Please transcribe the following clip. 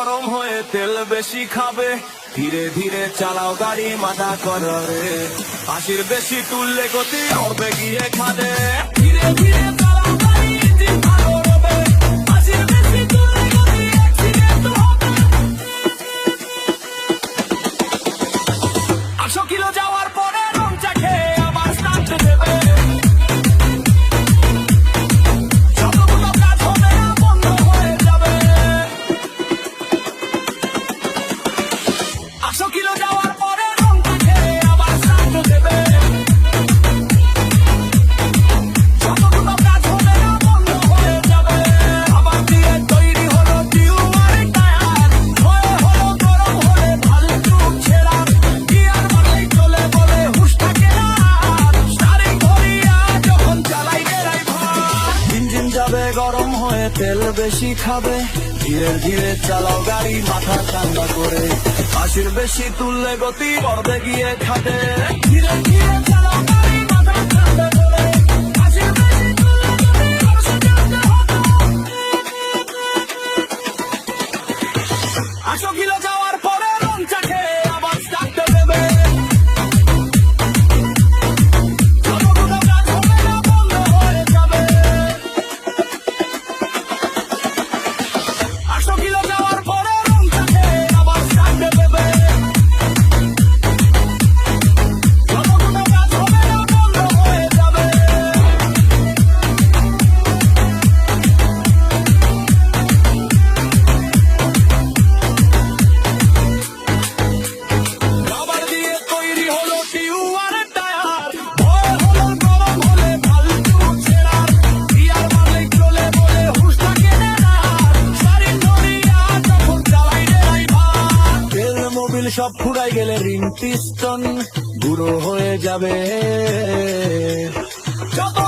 গরম হয়ে তেল বেশি খাবে। ধীরে ধীরে চালাও গাড়ি, মাথা কররে আশির বেশি তুললে গতি হবে গিয়ে খাদে ধীরে ধীরে চালাও কিলো হয়ে তেল বেশি খাবে। ধীরে ধীরে চালাও গাড়ি, মাথা ঠান্ডা করে। আশির বেশি তুললে গতি পর্দে গিয়ে খাটে। ধীরে ধীরে চালাও আটশো কিলো যাওয়ার সব ফুরাই গেলে রিং পিস্টন গুঁড়ো হয়ে যাবে। যত